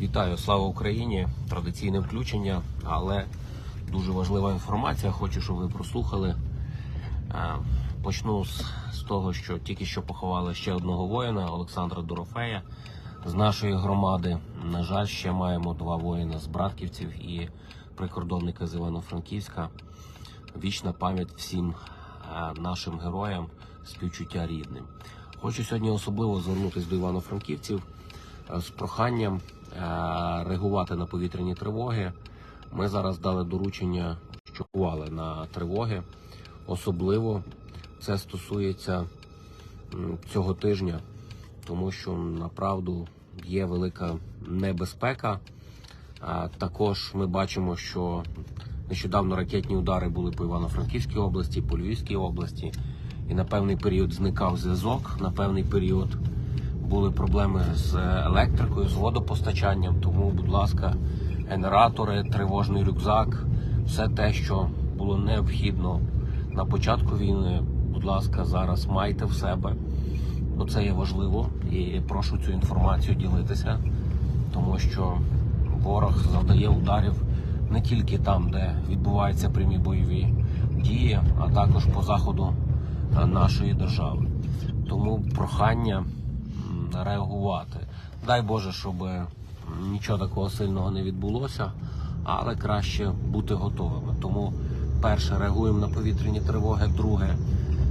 Вітаю, слава Україні! Традиційне включення, але дуже важлива інформація. Хочу, щоб ви прослухали. Е, Почну з, того, що тільки що поховали ще одного воїна Олександра Дорофея з нашої громади. На жаль, ще маємо два воїна з братківців і прикордонника з Івано-Франківська. Вічна пам'ять всім е, нашим героям, співчуття рідним. Хочу сьогодні особливо звернутися до івано-франківців е, з проханням реагувати на повітряні тривоги. Ми зараз дали доручення, що реагували на тривоги. Особливо це стосується цього тижня, тому що направду є велика небезпека. Також ми бачимо, що нещодавно ракетні удари були по Івано-Франківській області, по Львівській області, і на певний період зникав зв'язок, на певний період були проблеми з електрикою, з водопостачанням. Тому, будь ласка, генератори, тривожний рюкзак, все те, що було необхідно на початку війни, будь ласка, зараз майте в себе, бо це є важливо і прошу цю інформацію ділитися, тому що ворог завдає ударів не тільки там, де відбуваються прямі бойові дії, а також по заходу е, нашої держави. Тому прохання реагувати. Дай Боже, щоб нічого такого сильного не відбулося, але краще бути готовими. Тому перше реагуємо на повітряні тривоги. Друге,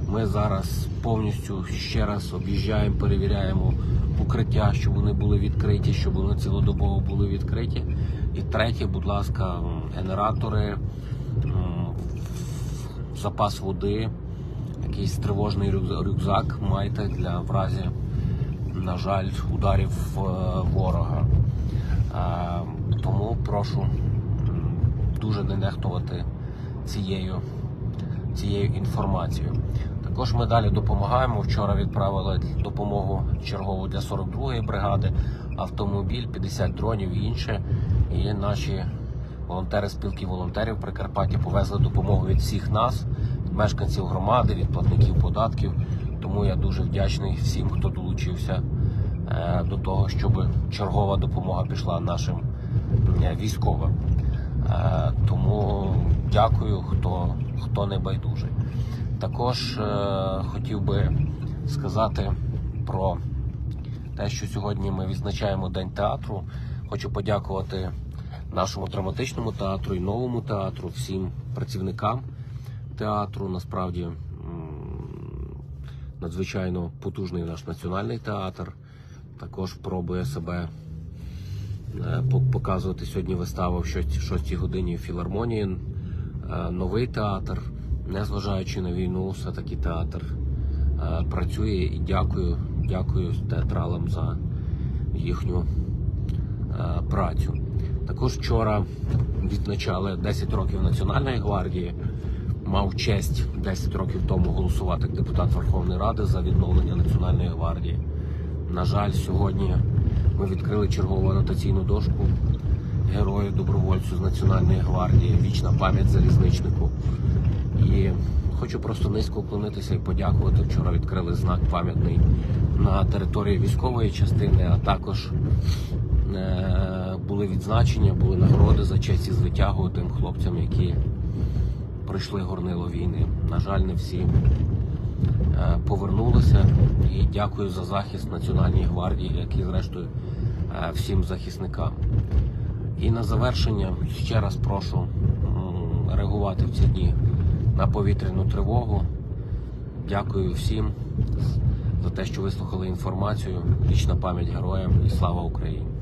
ми зараз повністю ще раз об'їжджаємо, перевіряємо укриття, щоб вони були відкриті, щоб вони цілодобово були відкриті. І третє, будь ласка, генератори, запас води, якийсь тривожний рюкзак майте для в разі, на жаль, ударів е, ворога. Е, Тому прошу дуже не нехтувати цією, цією інформацією. Також ми далі допомагаємо. Вчора відправили допомогу чергову для 42-ї бригади, автомобіль, 50 дронів і інше. І наші волонтери спілки волонтерів Прикарпаття повезли допомогу від всіх нас, від мешканців громади, від платників податків. Тому я дуже вдячний всім, хто долучився е, до того, щоб чергова допомога пішла нашим е, військовим. Е, Тому дякую, хто, хто не байдужий. Також хотів би сказати про те, що сьогодні ми відзначаємо День театру. Хочу подякувати нашому драматичному театру і новому театру, всім працівникам театру. Насправді надзвичайно потужний наш національний театр. Також пробує себе е, показувати сьогодні виставу в 6 годині в філармонії. Е, Новий театр, незважаючи на війну, все-таки театр е, працює і дякую, дякую театралам за їхню працю. Також вчора відзначали 10 років Національної гвардії. Мав честь 10 років тому голосувати як депутат Верховної Ради за відновлення Національної гвардії. На жаль, сьогодні ми відкрили чергову анотаційну дошку герою добровольцю з Національної гвардії. Вічна пам'ять залізничнику. І хочу просто низько вклонитися і подякувати. Вчора відкрили знак пам'ятний на території військової частини, а також е, були відзначення, були нагороди за честь і звитягу тим хлопцям, які пройшли горнило війни. На жаль, не всі е, повернулися. І дякую за захист Національній гвардії, як і зрештою е, всім захисникам. І на завершення ще раз прошу реагувати в ці дні на повітряну тривогу. Дякую всім за те, що вислухали інформацію. Вічна пам'ять героям і слава Україні!